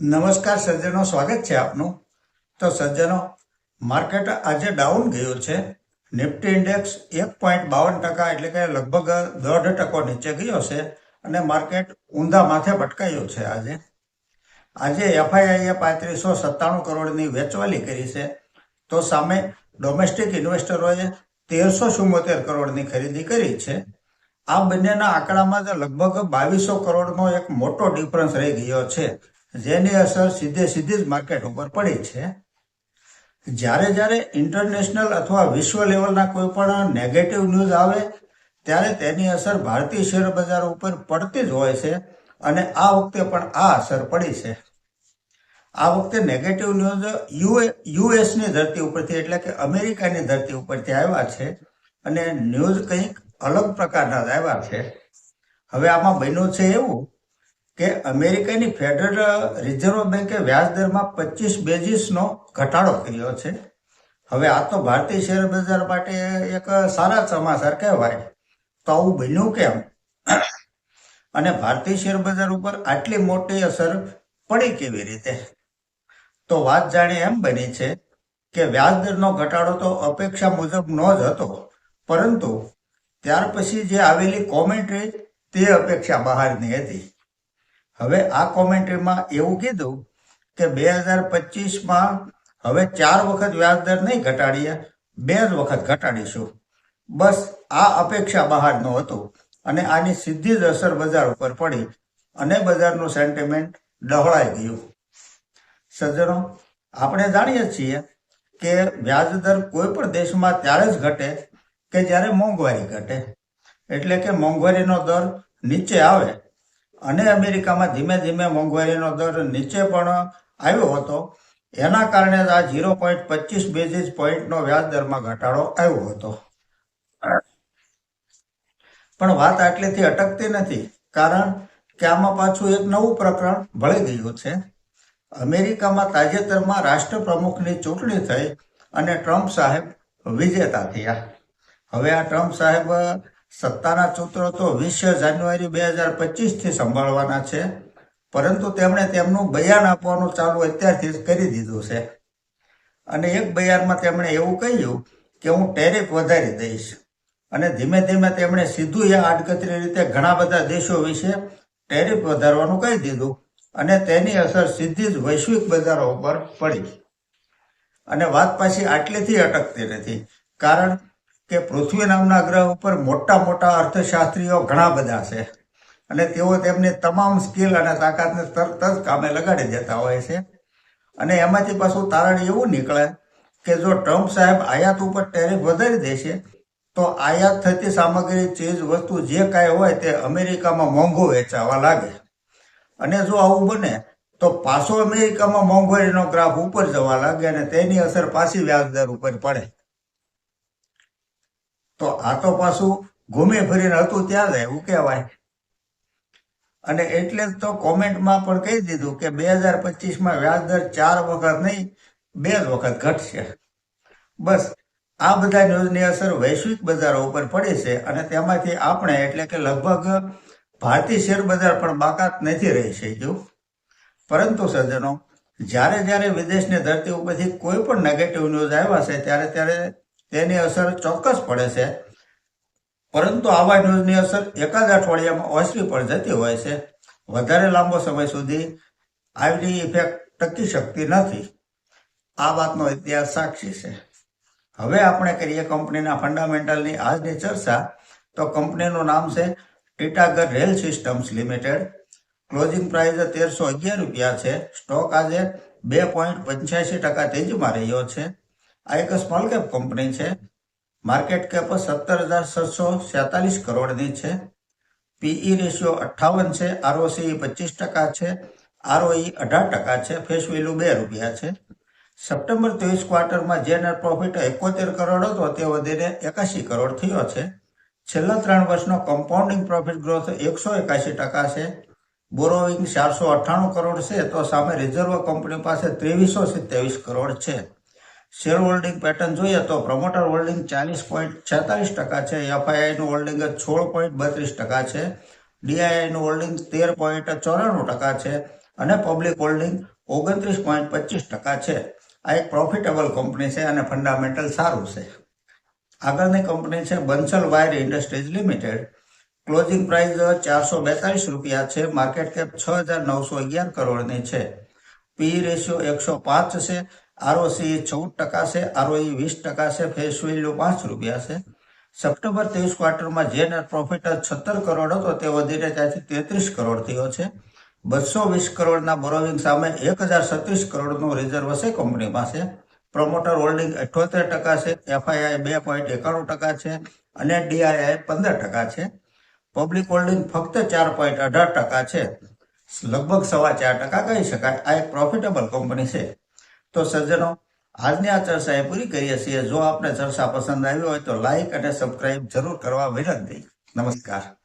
નમસ્કાર સજ્જનો, સ્વાગત છે આપનું. તો સજ્જનો, માર્કેટ આજે ડાઉન ગયું છે. નિફ્ટી ઇન્ડેક્સ એક પોઈન્ટ બાવન ટકા એટલે કે લગભગ દોઢ ટકો નીચે ગયો છે અને માર્કેટ ઊંધા માથે ભટકાયું છે આજે. આજે એફઆઈઆઈએ પાંત્રીસો સત્તાણું કરોડની વેચવાલી કરી છે. તો સામે ડોમેસ્ટિક ઇન્વેસ્ટરોએ તેરસો ચુમ્મોતેર કરોડની ખરીદી કરી છે. આ બંનેના આંકડામાં લગભગ બાવીસો કરોડનો એક મોટો ડિફરન્સ રહી ગયો છે. જેની અસર સીધે સીધી જ માર્કેટ ઉપર પડી છે. જ્યારે જ્યારે ઇન્ટરનેશનલ અથવા વિશ્વ લેવલના કોઈ પણ નેગેટિવ ન્યૂઝ આવે, ત્યારે તેની અસર ભારતીય શેર બજાર ઉપર પડતી જ હોય છે અને આ વખતે પણ આ અસર પડી છે. આ વખતે નેગેટિવ ન્યૂઝ યુએ, યુએસની ધરતી ઉપરથી એટલે કે અમેરિકાની ધરતી ઉપરથી આવ્યા છે અને ન્યૂઝ કંઈક અલગ પ્રકારના જ આવ્યા છે. હવે આમાં બન્યું છે એવું કે અમેરિકાની ફેડરલ રિઝર્વ બેન્કે વ્યાજ દરમાં પચીસ બેઝિસનો ઘટાડો કર્યો છે. હવે આ તો ભારતીય શેર બજાર માટે એક સારા સમાચાર કહેવાય. તો આવું બન્યું કેમ? અને ભારતીય શેર બજાર ઉપર આટલી મોટી અસર પડી કેવી રીતે? તો વાત જાણે એમ બની છે કે વ્યાજ દરનો ઘટાડો તો અપેક્ષા મુજબનો જ હતો, પરંતુ ત્યાર પછી જે આવેલી કોમેન્ટ્રી તે અપેક્ષા બહારની હતી. હવે આ કોમેન્ટ્રીમાં એવું કીધું કે બે હજાર પચીસમાં હવે ચાર વખત વ્યાજદર નહીં ઘટાડીએ, બે જ વખત ઘટાડીશું. બસ આ અપેક્ષા બહારનું હતું અને આની સીધી જ અસર બજાર ઉપર પડી અને બજારનું સેન્ટિમેન્ટ ડહોળાઈ ગયું. સજ્જનો, આપણે જાણીએ છીએ કે વ્યાજ દર કોઈ પણ દેશમાં ત્યારે જ ઘટે કે જ્યારે મોંઘવારી ઘટે. એટલે કે મોંઘવારીનો દર નીચે આવે અને અમેરિકામાં ધીમે ધીમે મોંઘવારીનો દર નીચે પણ આવ્યો હતો. એના કારણે આ ઝીરો પોઈન્ટ પચીસ બેઝિસ પોઈન્ટનો વ્યાજદરમાં ઘટાડો આવ્યો હતો. પણ વાત આટલેથી અટકતી નથી, કારણ કે આમાં પાછું એક નવું પ્રકરણ ભળી ગયું છે. અમેરિકામાં તાજેતરમાં રાષ્ટ્રપ્રમુખની ચૂંટણી થઈ અને ટ્રમ્પ સાહેબ વિજેતા થયા. હવે આ ટ્રમ્પ સાહેબ સત્તાના સૂત્રો તો વીસ જાન્યુઆરી બે હજાર પચીસથી સંભાળવાના છે. પરંતુ તેમણે તેમનું બયાન આપવાનું ચાલુ અત્યારથી જ કરી દીધું છે. અને એક બયાનમાં તેમણે એવું કહ્યું કે હું ટેરિફ વધારી દઈશ. અને ધીમે ધીમે તેમણે સીધું એ આડકતરી રીતે ઘણા બધા દેશો વિશે ટેરિફ વધારવાનું કહી દીધું. અને તેની અસર સીધી જ વૈશ્વિક બજારો ઉપર પડી. અને વાત પાછી આટલેથી અટકતી નથી. કારણ કે પૃથ્વી નામના ગ્રહ ઉપર મોટા મોટા અર્થશાસ્ત્રીઓ ઘણા બધા છે. અને તેઓ તેમની તમામ સ્કિલ અને તાકાતને તરત જ કામે લગાડી દેતા હોય છે. અને એમાંથી પાછું તારણ એવું નીકળે કે જો ટ્રમ્પ સાહેબ આયાત ઉપર ટેરિફ વધારી દેશે, તો આયાત થતી સામગ્રી, ચીજ, વસ્તુ જે કાંઈ હોય તે અમેરિકામાં મોંઘું વેચાવા લાગે. અને જો આવું બને, તો પાછો અમેરિકામાં મોંઘવારીનો ગ્રાફ ઉપર જવા લાગે અને તેની અસર પાછી વ્યાજદર ઉપર પડે. તો આ તો પાછું ઘૂમી ફરીને હતું ત્યાં જ એવું કહેવાય. અને એટલે જ તો કોમેન્ટમાં પણ કહી દીધું કે બે હજાર પચીસમાં વ્યાજદર ચાર વખત નહીં, બે જ વખત ઘટશે. બસ, આ બધા ન્યૂઝની અસર વૈશ્વિક બજારો ઉપર પડી છે અને તેમાંથી આપણે, એટલે કે લગભગ ભારતીય શેર બજાર પણ બાકાત નથી રહી શક્યું. પરંતુ સજ્જનો, જ્યારે જ્યારે વિદેશની ધરતી ઉપરથી કોઈ પણ નેગેટિવ ન્યૂઝ આવ્યા છે, ત્યારે ત્યારે તેની અસર ચોક્કસ પડે છે. પરંતુ આવા ન્યૂઝની અસર એકાદ અઠવાડિયામાં ઓછવી પણ જતી હોય છે. વધારે લાંબો સમય સુધી આવી ઇફેક્ટ ટકી શકતી નથી. આ વાતનો ઇતિહાસ સાક્ષી છે. હવે આપણે કરીએ કંપનીના ફંડામેન્ટલની આજની ચર્ચા. તો કંપનીનું નામ છે Titagarh rail systems limited. Closing price તેરસો અગિયાર રૂપિયા છે. સ્ટોક આજે બે પોઈન્ટ પંચ્યાસી ટકા તેજીમાં રહ્યો છે. આ એક સ્મોલ કેપ કંપની છે. માર્કેટ કેપ સત્તર હજાર છસો સેતાલીસ કરોડની છે. પીઈ રેશિયો અઠ્ઠાવન છે. આરઓસી પચીસ ટકા છે. આરઓઈ અઢાર ટકા છે. ફેસ વેલ્યુ બે રૂપિયા છે. સપ્ટેમ્બર ત્રેવીસ ક્વાર્ટરમાં જે નેટ પ્રોફિટ એકોતેર કરોડ હતો તે વધીને એકાશી કરોડ થયો છે. છેલ્લા ત્રણ વર્ષનો કમ્પાઉન્ડિંગ પ્રોફિટ ગ્રોથ એકસો એકાશી ટકા છે. બોરોવિંગ ચારસો અઠ્ઠાણું કરોડ છે. તો સામે રિઝર્વ કંપની પાસે ત્રેવીસો સિત્તેવીસ કરોડ છે. શેર હોલ્ડિંગ પેટર્ન જોઈએ તો પ્રમોટર હોલ્ડિંગ ચાલીસ પોઈન્ટ છેતાલીસ ટકા છે એફઆઈઆઈનું હોલ્ડિંગ સોળ પોઈન્ટ બત્રીસ ટકા છે ડીઆઈઆઈનું હોલ્ડિંગ તેર પોઈન્ટ ચોરાણું ટકા છે અને પબ્લિક હોલ્ડિંગ ઓગણત્રીસ પોઈન્ટ પચીસ ટકા છે. આ એક પ્રોફિટેબલ કંપની છે અને ફંડામેન્ટલ સારું છે. આગળની કંપની છે Bansal wire industries limited. Closing price ચારસો બેતાલીસ રૂપિયા છે માર્કેટ કેપ છ હજાર નવસો અગિયાર કરોડની છે. પી રેશિયો એકસો પાંચ છે આરઓસી ચૌદ ટકા છે આરઓઈ વીસ ટકા છે ફેસ વેલ્યુ પાંચ રૂપિયા છે. સપ્ટેમ્બર ત્રેવીસ ક્વાર્ટરમાં જે નેટ પ્રોફિટ છત્તર કરોડ હતો, તે વધીને ત્યાંથી તેત્રીસ કરોડ થયો છે. બસો વીસ કરોડના બોરોવિંગ સામે એક હજાર છત્રીસ કરોડનું રિઝર્વ છે કંપની પાસે. પ્રમોટર હોલ્ડિંગ અઠ્યોતેર ટકા છે એફઆઈઆઈ બે પોઈન્ટ એકાણું ટકા છે અને ડીઆઈઆઈ પંદર ટકા છે. પબ્લિક હોલ્ડિંગ ફક્ત ચાર પોઈન્ટ અઢાર ટકા છે. લગભગ સવા ચાર ટકા કહી શકાય. આ એક પ્રોફિટેબલ કંપની છે. તો સજ્જનો, આજની આ ચર્ચા એ પૂરી કરીએ છીએ. જો આપને ચર્ચા પસંદ આવી હોય તો લાઈક અને સબસ્ક્રાઈબ જરૂર કરવા વિનંતી. નમસ્કાર.